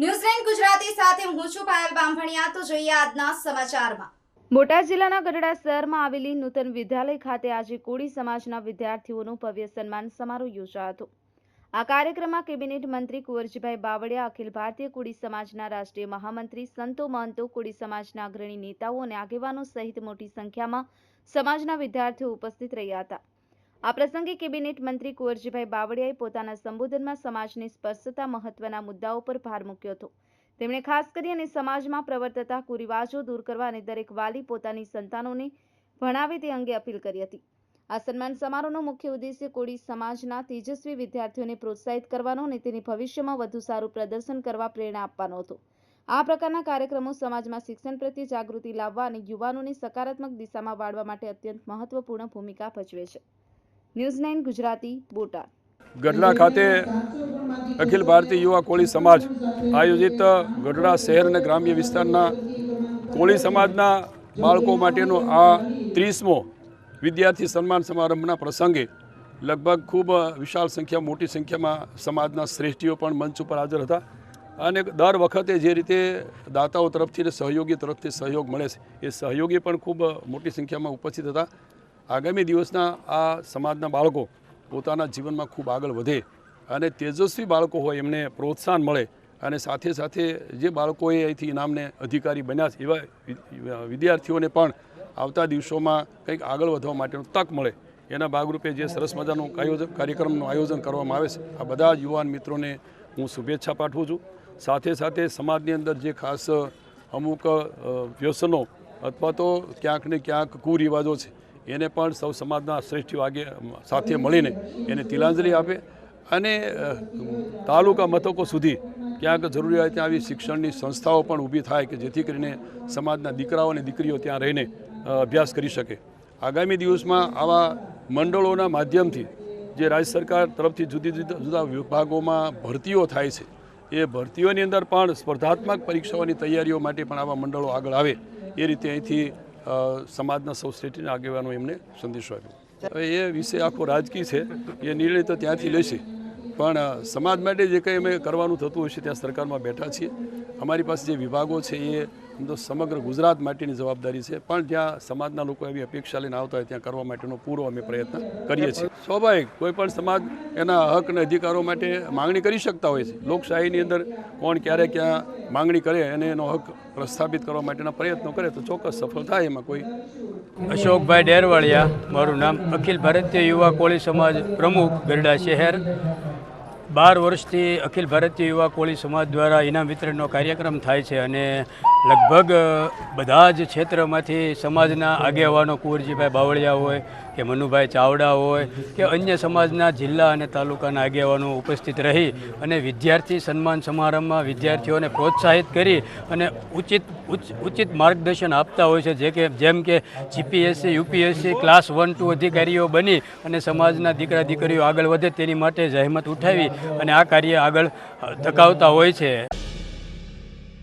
ન્યૂઝલેન્ડ ગુજરાતી સાથે હું છું પાયલ બામભણિયા. તો જોઈએ આજના સમાચારમાં. બોટાદ જિલ્લાના ગઢડા શહેરમાં આવેલી નૂતન વિદ્યાલય ખાતે આજે કોળી સમાજના વિદ્યાર્થીઓનું ભવ્ય સન્માન સમારોહ યોજાયો હતો. આ કાર્યક્રમમાં કેબિનેટ મંત્રી કુંવરજીભાઈ બાવળિયા, અખિલ ભારતીય કોળી સમાજના રાષ્ટ્રીય મહામંત્રી સંતો મહંતો, કોળી સમાજના અગ્રણી નેતાઓ અને આગેવાનો સહિત મોટી સંખ્યામાં સમાજના વિદ્યાર્થીઓ ઉપસ્થિત રહ્યા હતા. આ પ્રસંગે કેબિનેટ મંત્રી કુંવરજીભાઈ બાવળિયાએ પોતાના સંબોધનમાં સમાજની સ્પર્શતા મહત્વના મુદ્દાઓ પર ભાર મૂક્યો હતો. તેમણે ખાસ કરી અને સમાજમાં પ્રવર્તતા, કુરિવાજો દૂર કરવા અને દરેક વાલી પોતાની સંતાનોને ભણાવે તે અંગે અપીલ કરી હતી. આ સન્માન સમારોહનો મુખ્ય ઉદ્દેશ્ય કોળી સમાજના તેજસ્વી વિદ્યાર્થીઓને પ્રોત્સાહિત કરવાનો અને તેની ભવિષ્યમાં વધુ સારું પ્રદર્શન કરવા પ્રેરણા આપવાનો હતો. આ પ્રકારના કાર્યક્રમો સમાજમાં શિક્ષણ પ્રત્યે જાગૃતિ લાવવા અને યુવાનોને સકારાત્મક દિશામાં વાળવા માટે અત્યંત મહત્વપૂર્ણ ભૂમિકા ભજવે છે. News nine Gujarati, Botad. Gadhada ખાતે અખિલ ભારતીય યુવા કોળી સમાજ આયોજિત ગઢડા શહેર અને ગ્રામ્ય વિસ્તારના કોળી સમાજના બાળકો માટેનો આ ત્રીસમો વિદ્યાર્થી સન્માન સમારંભના પ્રસંગે લગભગ ખૂબ વિશાળ સંખ્યા મોટી સંખ્યામાં સમાજના શ્રેષ્ઠીઓ પણ મંચ ઉપર હાજર હતા. અને દર વખતે જે રીતે દાતાઓ તરફથી અને સહયોગી તરફથી સહયોગ મળે છે, એ સહયોગી પણ ખૂબ મોટી સંખ્યામાં ઉપસ્થિત હતા. આગામી દિવસના આ સમાજના બાળકો પોતાના જીવનમાં ખૂબ આગળ વધે અને તેજસ્વી બાળકો હોય એમને પ્રોત્સાહન મળે અને સાથે સાથે જે બાળકોએ અહીંથી ઇનામને અધિકારી બન્યા છે, એવા વિદ્યાર્થીઓને પણ આવતા દિવસોમાં કંઈક આગળ વધવા માટેનો તક મળે. એના ભાગરૂપે જે સરસ મજાનું આયોજન કાર્યક્રમનું આયોજન કરવામાં આવે છે, આ બધા યુવાન મિત્રોને હું શુભેચ્છા પાઠવું છું. સાથે સાથે સમાજની અંદર જે ખાસ અમુક વ્યસનો અથવા તો ક્યાંક ને ક્યાંક કુરિવાજો છે એને પણ સૌ સમાજના શ્રેષ્ઠ આગે સાથે મળીને એને તિલાંજલિ આપે. અને તાલુકા મથકો સુધી ક્યાંક જરૂરિયાત આવી શિક્ષણની સંસ્થાઓ પણ ઊભી થાય કે જેથી કરીને સમાજના દીકરાઓ અને દીકરીઓ ત્યાં રહીને અભ્યાસ કરી શકે. આગામી દિવસમાં આવા મંડળોના માધ્યમથી જે રાજ્ય સરકાર તરફથી જુદી જુદા જુદા વિભાગોમાં ભરતીઓ થાય છે, એ ભરતીઓની અંદર પણ સ્પર્ધાત્મક પરીક્ષાઓની તૈયારીઓ માટે પણ આવા મંડળો આગળ આવે. એ રીતે અહીંથી સમાજના સૌ શ્રેષ્ઠીના આગેવાનો એમને સંદેશો આપ્યો. હવે એ વિષય આખો રાજકીય છે, એ નિર્ણય તો ત્યાંથી લેશે. પણ સમાજ માટે જે કંઈ અમે કરવાનું થતું હોય છે ત્યાં સરકારમાં બેઠા છીએ. અમારી પાસે જે વિભાગો છે, એ તો સમગ્ર ગુજરાત માટેની જવાબદારી છે. પણ જ્યાં સમાજના લોકો એવી અપેક્ષા લઈને આવતા હોય ત્યાં કરવા માટેનો પૂરો અમે પ્રયત્ન કરીએ છીએ. સ્વાભાવિક, કોઈ પણ સમાજ એના હક અને અધિકારો માટે માંગણી કરી શકતા હોય છે. લોકશાહીની અંદર કોણ ક્યારે ક્યાં માંગણી કરે અને એનો હક પ્રસ્થાપિત કરવા માટેના પ્રયત્નો કરે તો ચોક્કસ સફળ થાય એમાં કોઈ અશોકભાઈ ડેરવાળિયા, મારું નામ અખિલ ભારતીય યુવા કોળી સમાજ પ્રમુખ ગરડા શહેર. બાર વર્ષથી અખિલ ભારતીય યુવા કોળી સમાજ દ્વારા ઇનામ વિતરણનો કાર્યક્રમ થાય છે અને લગભગ બધા જ ક્ષેત્રમાંથી સમાજના આગેવાનો કુંવરજીભાઈ બાવળિયા હોય કે મનુભાઈ ચાવડા હોય કે અન્ય સમાજના જિલ્લા અને તાલુકાના આગેવાનો ઉપસ્થિત રહી અને વિદ્યાર્થી સન્માન સમારંભમાં વિદ્યાર્થીઓને પ્રોત્સાહિત કરી અને ઉચિત ઉચિત માર્ગદર્શન આપતા હોય છે. જે કે, જેમ કે GPSC UPSC class one two અધિકારીઓ બની અને સમાજના દીકરા દીકરીઓ આગળ વધે તેની માટે જહેમત ઉઠાવી અને આ કાર્ય આગળ ધકાવતા હોય છે.